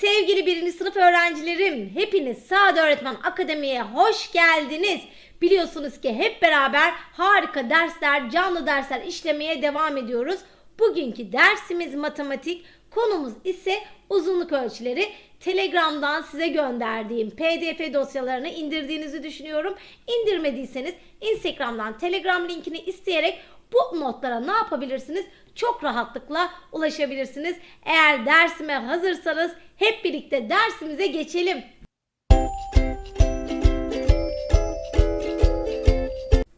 Sevgili birinci sınıf öğrencilerim, hepiniz Sade Öğretmen Akademi'ye hoş geldiniz. Biliyorsunuz ki hep beraber harika dersler, canlı dersler işlemeye devam ediyoruz. Bugünkü dersimiz matematik, konumuz ise uzunluk ölçüleri. Telegram'dan size gönderdiğim PDF dosyalarını indirdiğinizi düşünüyorum. İndirmediyseniz Instagram'dan Telegram linkini isteyerek bu notlara ne yapabilirsiniz? Çok rahatlıkla ulaşabilirsiniz. Eğer dersime hazırsanız hep birlikte dersimize geçelim.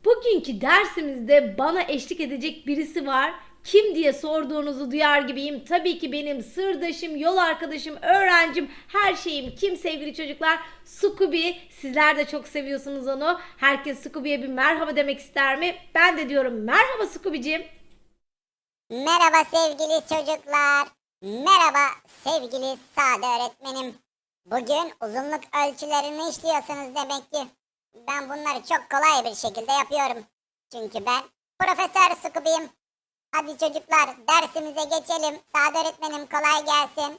Bugünkü dersimizde bana eşlik edecek birisi var. Kim diye sorduğunuzu duyar gibiyim. Tabii ki benim sırdaşım, yol arkadaşım, öğrencim, her şeyim. Kim sevgili çocuklar? Scooby. Sizler de çok seviyorsunuz onu. Herkes Scooby'ye bir merhaba demek ister mi? Ben de diyorum merhaba Scooby'cim. Merhaba sevgili çocuklar. Merhaba sevgili Sade öğretmenim. Bugün uzunluk ölçülerini işliyorsunuz demek ki. Ben bunları çok kolay bir şekilde yapıyorum. Çünkü ben Profesör Scooby'yim. Hadi çocuklar dersimize geçelim. Sade öğretmenim kolay gelsin.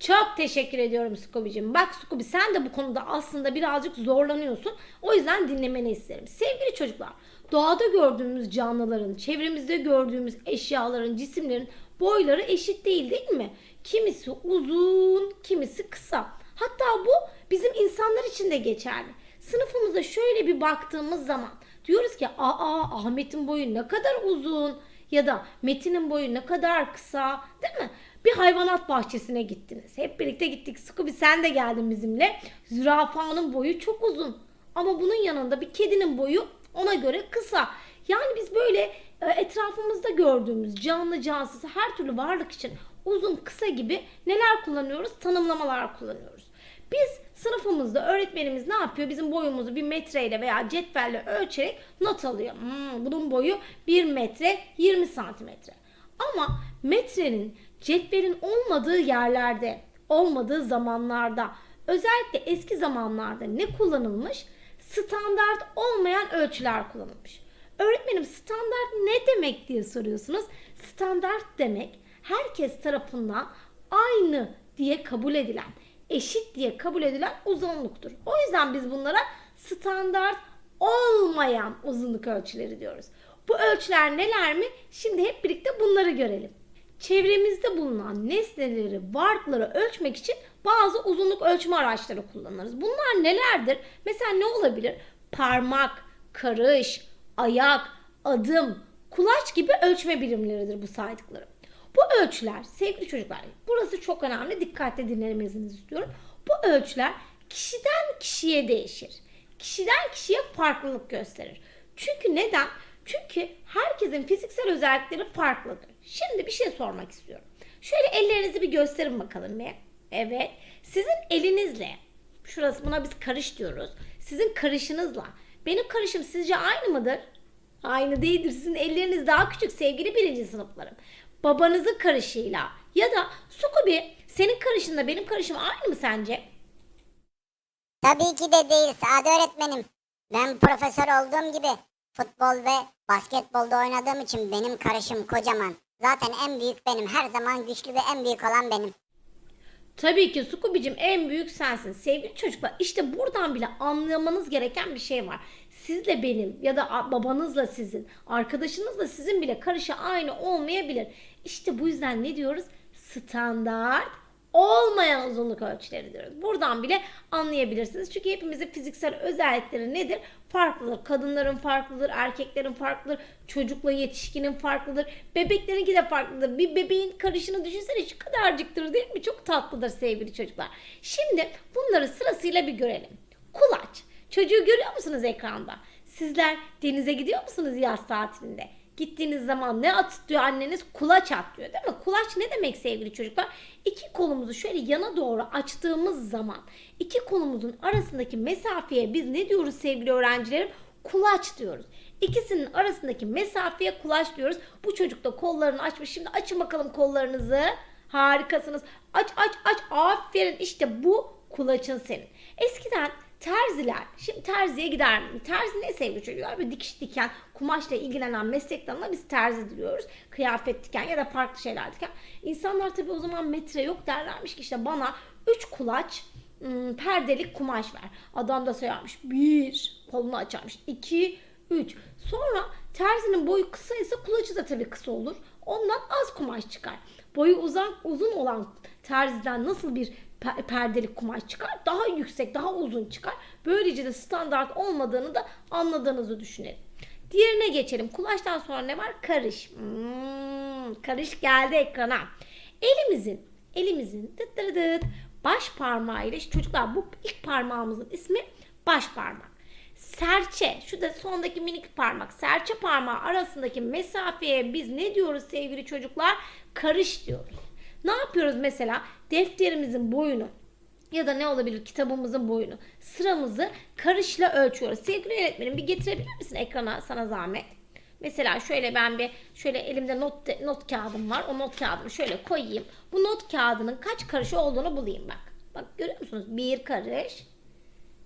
Çok teşekkür ediyorum Scooby'cim. Bak Scooby sen de bu konuda aslında birazcık zorlanıyorsun. O yüzden dinlemeni isterim. Sevgili çocuklar, doğada gördüğümüz canlıların, çevremizde gördüğümüz eşyaların, cisimlerin boyları eşit değil değil mi? Kimisi uzun, kimisi kısa. Hatta bu bizim insanlar için de geçerli. Sınıfımıza şöyle bir baktığımız zaman diyoruz ki aa Ahmet'in boyu ne kadar uzun ya da Metin'in boyu ne kadar kısa değil mi? Bir hayvanat bahçesine gittiniz. Hep birlikte gittik. Scooby sen de geldin bizimle. Zürafanın boyu çok uzun. Ama bunun yanında bir kedinin boyu ona göre kısa. Yani biz böyle e, etrafımızda gördüğümüz canlı cansız her türlü varlık için uzun kısa gibi neler kullanıyoruz? Tanımlamalar kullanıyoruz. Biz sınıfımızda öğretmenimiz ne yapıyor? Bizim boyumuzu bir metreyle veya cetvelle ölçerek not alıyor. Hmm, bunun boyu 1 metre 20 santimetre. Ama metrenin cetvelin olmadığı yerlerde, olmadığı zamanlarda, özellikle eski zamanlarda ne kullanılmış? Standart olmayan ölçüler kullanılmış. Öğretmenim standart ne demek diye soruyorsunuz. Standart demek herkes tarafından aynı diye kabul edilen, eşit diye kabul edilen uzunluktur. O yüzden biz bunlara standart olmayan uzunluk ölçüleri diyoruz. Bu ölçüler neler mi? Şimdi hep birlikte bunları görelim. Çevremizde bulunan nesneleri, varlıkları ölçmek için bazı uzunluk ölçme araçları kullanırız. Bunlar nelerdir? Mesela ne olabilir? Parmak, karış, ayak, adım, kulaç gibi ölçme birimleridir bu saydıklarım. Bu ölçüler sevgili çocuklar burası çok önemli dikkatle dinlemenizi istiyorum. Bu ölçüler kişiden kişiye değişir. Kişiden kişiye farklılık gösterir. Çünkü neden? Çünkü herkesin fiziksel özellikleri farklıdır. Şimdi bir şey sormak istiyorum. Şöyle ellerinizi bir gösterin bakalım bir. Evet. Sizin elinizle şurası buna biz karış diyoruz. Sizin karışınızla benim karışım sizce aynı mıdır? Aynı değildir. Sizin elleriniz daha küçük sevgili birinci sınıflarım. Babanızın karışıyla ya da Scooby senin karışınla benim karışım aynı mı sence? Tabii ki de değil Sade öğretmenim. Ben profesör olduğum gibi futbol ve basketbolda oynadığım için benim karışım kocaman. Zaten en büyük benim. Her zaman güçlü ve en büyük olan benim. Tabii ki Scooby'cim en büyük sensin. Sevgili çocuklar işte buradan bile anlamanız gereken bir şey var. Sizle benim ya da babanızla sizin, arkadaşınızla sizin bile karışı aynı olmayabilir. İşte bu yüzden ne diyoruz? Standart olmayan uzunluk ölçüleri diyoruz. Buradan bile anlayabilirsiniz. Çünkü hepimizin fiziksel özellikleri nedir? Farklıdır. Kadınların farklıdır, erkeklerin farklıdır, çocukla yetişkinin farklıdır, bebeklerinki de farklıdır. Bir bebeğin karışını düşünsene şu kadarcıktır değil mi? Çok tatlıdır sevgili çocuklar. Şimdi bunları sırasıyla bir görelim. Kulaç. Çocuğu görüyor musunuz ekranda? Sizler denize gidiyor musunuz yaz tatilinde? Gittiğiniz zaman ne at diyor anneniz? Kulaç at diyor değil mi? Kulaç ne demek sevgili çocuklar? İki kolumuzu şöyle yana doğru açtığımız zaman iki kolumuzun arasındaki mesafeye biz ne diyoruz sevgili öğrencilerim? Kulaç diyoruz. İkisinin arasındaki mesafeye kulaç diyoruz. Bu çocuk da kollarını açmış. Şimdi açın bakalım kollarınızı. Harikasınız. Aç aç aç. Aferin. İşte bu kulaçın senin. Eskiden terziler. Şimdi terziye gider mi? Terzi ne sevgili çocuklar? Böyle dikiş diken, kumaşla ilgilenen meslek dalına biz terzi diyoruz. Kıyafet diken ya da farklı şeyler diken. İnsanlar tabii o zaman metre yok derlermiş ki işte bana 3 kulaç ım, perdelik kumaş ver. Adam da sayarmış. Bir, kolunu açarmış. İki, üç. Sonra terzinin boyu kısaysa kulacı da tabii kısa olur. Ondan az kumaş çıkar. Boyu uzun, uzun olan terziden nasıl bir pe- perdelik kumaş çıkar? Daha yüksek, daha uzun çıkar. Böylece de standart olmadığını da anladığınızı düşünelim. Diğerine geçelim. Kulaçtan sonra ne var? Karış. Hmm, karış geldi ekrana. Elimizin, elimizin dıt dıt dıt baş parmağı ile çocuklar bu ilk parmağımızın ismi baş parmak. Serçe, şu da sondaki minik parmak, serçe parmağı arasındaki mesafeye biz ne diyoruz sevgili çocuklar? Karış diyoruz. Ne yapıyoruz mesela? Defterimizin boyunu ya da ne olabilir kitabımızın boyunu, sıramızı karışla ölçüyoruz. Sevgili öğretmenim bir getirebilir misin ekrana sana zahmet? Mesela şöyle ben bir şöyle elimde not not kağıdım var. O not kağıdımı şöyle koyayım. Bu not kağıdının kaç karış olduğunu bulayım bak. Bak görüyor musunuz? Bir karış.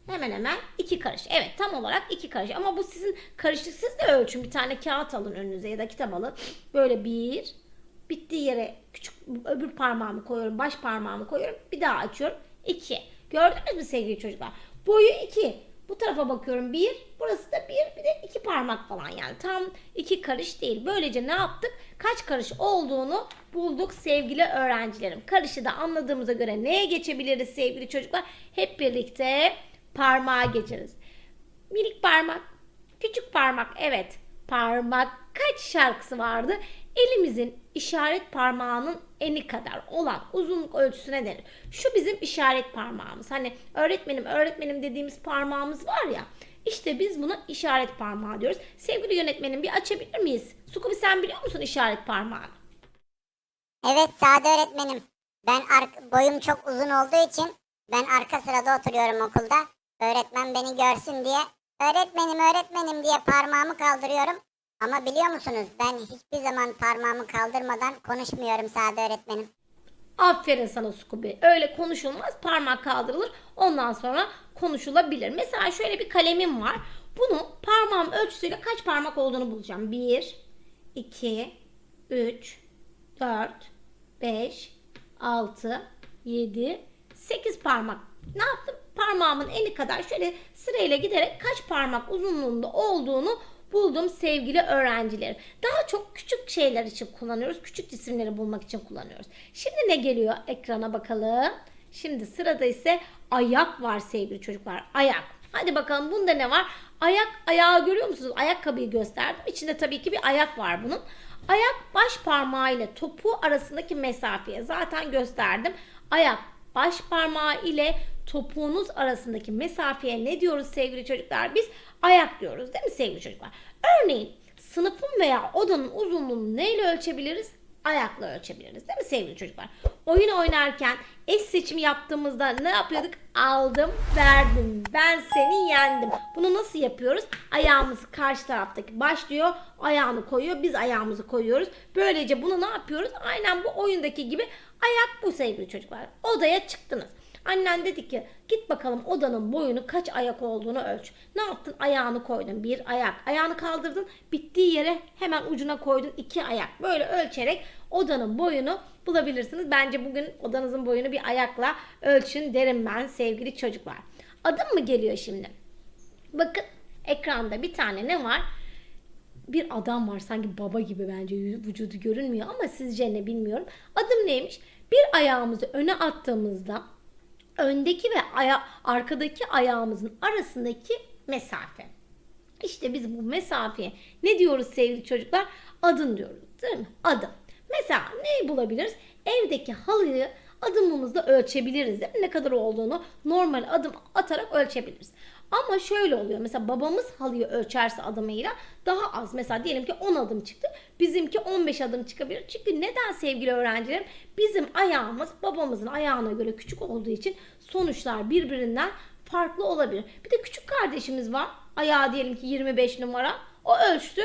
Hemen hemen iki karış. Evet tam olarak iki karış. Ama bu sizin karışık siz de ölçün. Bir tane kağıt alın önünüze ya da kitap alın. Böyle bir. Bittiği yere küçük öbür parmağımı koyuyorum. Baş parmağımı koyuyorum. Bir daha açıyorum. İki. Gördünüz mü sevgili çocuklar? Boyu iki. Bu tarafa bakıyorum bir. Burası da bir. Bir de iki parmak falan yani. Tam iki karış değil. Böylece ne yaptık? Kaç karış olduğunu bulduk sevgili öğrencilerim. Karışı da anladığımıza göre neye geçebiliriz sevgili çocuklar? Hep birlikte parmağa geçeriz. Minik parmak, küçük parmak. Evet, parmak kaç şarkısı vardı? Elimizin işaret parmağının eni kadar olan uzunluk ölçüsüne denir. Şu bizim işaret parmağımız. Hani öğretmenim öğretmenim dediğimiz parmağımız var ya. İşte biz buna işaret parmağı diyoruz. Sevgili yönetmenim bir açabilir miyiz? Sukubi sen biliyor musun işaret parmağını? Evet Sade öğretmenim. Ben boyum çok uzun olduğu için ben arka sırada oturuyorum okulda. Öğretmen beni görsün diye öğretmenim öğretmenim diye parmağımı kaldırıyorum. Ama biliyor musunuz ben hiçbir zaman parmağımı kaldırmadan konuşmuyorum Sade öğretmenim. Aferin sana Scooby. Öyle konuşulmaz. Parmak kaldırılır. Ondan sonra konuşulabilir. Mesela şöyle bir kalemim var. Bunu parmağım ölçüsüyle kaç parmak olduğunu bulacağım. 1, 2, 3, 4, 5, 6, 7, 8 parmak. Ne yaptım? Parmağımın eni kadar şöyle sırayla giderek kaç parmak uzunluğunda olduğunu buldum sevgili öğrencilerim. Daha çok küçük şeyler için kullanıyoruz. Küçük cisimleri bulmak için kullanıyoruz. Şimdi ne geliyor ekrana bakalım. Şimdi sırada ise ayak var sevgili çocuklar. Ayak. Hadi bakalım bunda ne var? Ayak, ayağı görüyor musunuz? Ayakkabıyı gösterdim. İçinde tabii ki bir ayak var bunun. Ayak baş parmağı ile topuğu arasındaki mesafeye zaten gösterdim. Ayak baş parmağı ile topuğunuz arasındaki mesafeye ne diyoruz sevgili çocuklar? Biz ayak diyoruz değil mi sevgili çocuklar? Örneğin sınıfın veya odanın uzunluğunu neyle ölçebiliriz? Ayakla ölçebiliriz değil mi sevgili çocuklar? Oyun oynarken eş seçimi yaptığımızda ne yapıyorduk? Aldım, verdim. Ben seni yendim. Bunu nasıl yapıyoruz? Ayağımızı karşı taraftaki başlıyor, ayağını koyuyor, biz ayağımızı koyuyoruz. Böylece bunu ne yapıyoruz? Aynen bu oyundaki gibi ayak bu sevgili çocuklar. Odaya çıktınız. Annen dedi ki git bakalım odanın boyunu kaç ayak olduğunu ölç. Ne yaptın? Ayağını koydun. Bir ayak. Ayağını kaldırdın. Bittiği yere hemen ucuna koydun. iki ayak. Böyle ölçerek odanın boyunu bulabilirsiniz. Bence bugün odanızın boyunu bir ayakla ölçün derim ben sevgili çocuklar. Adım mı geliyor şimdi? Bakın ekranda bir tane ne var? bir adam var sanki baba gibi bence vücudu görünmüyor ama sizce ne bilmiyorum. Adım neymiş? Bir ayağımızı öne attığımızda öndeki ve aya arkadaki ayağımızın arasındaki mesafe. İşte biz bu mesafeye ne diyoruz sevgili çocuklar? Adım diyoruz değil mi? Adım. Mesela neyi bulabiliriz? Evdeki halıyı adımımızla ölçebiliriz değil mi? Ne kadar olduğunu normal adım atarak ölçebiliriz. Ama şöyle oluyor. Mesela babamız halıyı ölçerse adımıyla daha az. Mesela diyelim ki 10 adım çıktı. Bizimki 15 adım çıkabilir. Çünkü neden sevgili öğrencilerim? Bizim ayağımız babamızın ayağına göre küçük olduğu için sonuçlar birbirinden farklı olabilir. Bir de küçük kardeşimiz var. Ayağı diyelim ki 25 numara. O ölçtü.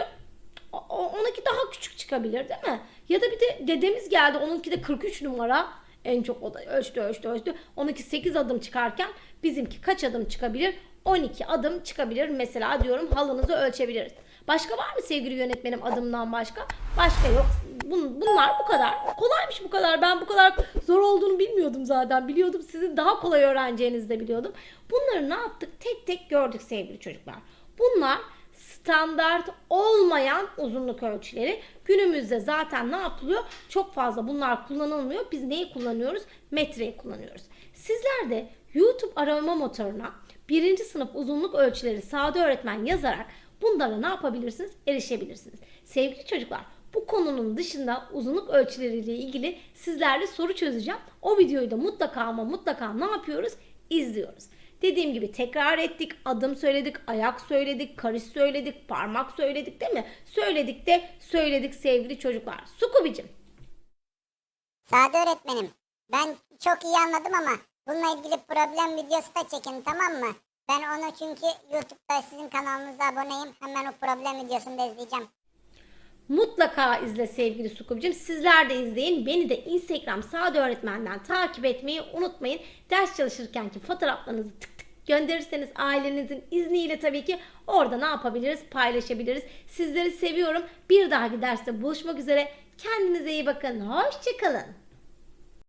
O- onunki daha küçük çıkabilir değil mi? Ya da bir de dedemiz geldi. Onunki de 43 numara. En çok o da ölçtü ölçtü ölçtü. Onunki 8 adım çıkarken bizimki kaç adım çıkabilir? 12 adım çıkabilir. Mesela diyorum halınızı ölçebiliriz. Başka var mı sevgili yönetmenim adımdan başka? Başka yok. Bun- Bunlar bu kadar. Kolaymış bu kadar. Ben bu kadar zor olduğunu bilmiyordum zaten. Biliyordum sizi daha kolay öğreneceğinizi de biliyordum. Bunları ne yaptık? Tek tek gördük sevgili çocuklar. Bunlar standart olmayan uzunluk ölçüleri. Günümüzde zaten ne yapılıyor? Çok fazla bunlar kullanılmıyor. Biz neyi kullanıyoruz? Metreyi kullanıyoruz. Sizler de YouTube arama motoruna birinci sınıf uzunluk ölçüleri Sade Öğretmen yazarak bunlara ne yapabilirsiniz? Erişebilirsiniz. Sevgili çocuklar bu konunun dışında uzunluk ölçüleriyle ilgili sizlerle soru çözeceğim. O videoyu da mutlaka ama mutlaka ne yapıyoruz? İzliyoruz. Dediğim gibi tekrar ettik, adım söyledik, ayak söyledik, karış söyledik, parmak söyledik değil mi? Söyledik de söyledik sevgili çocuklar. Sukubicim. Sade öğretmenim. Ben çok iyi anladım ama bununla ilgili problem videosu da çekin tamam mı? Ben onu çünkü YouTube'da sizin kanalınıza aboneyim. Hemen o problem videosunu da izleyeceğim. Mutlaka izle sevgili Sukubicim. Sizler de izleyin. Beni de Instagram Sade Öğretmen'den takip etmeyi unutmayın. Ders çalışırkenki fotoğraflarınızı tık tık gönderirseniz ailenizin izniyle tabii ki orada ne yapabiliriz? Paylaşabiliriz. Sizleri seviyorum. Bir dahaki derste buluşmak üzere. Kendinize iyi bakın. Hoşçakalın.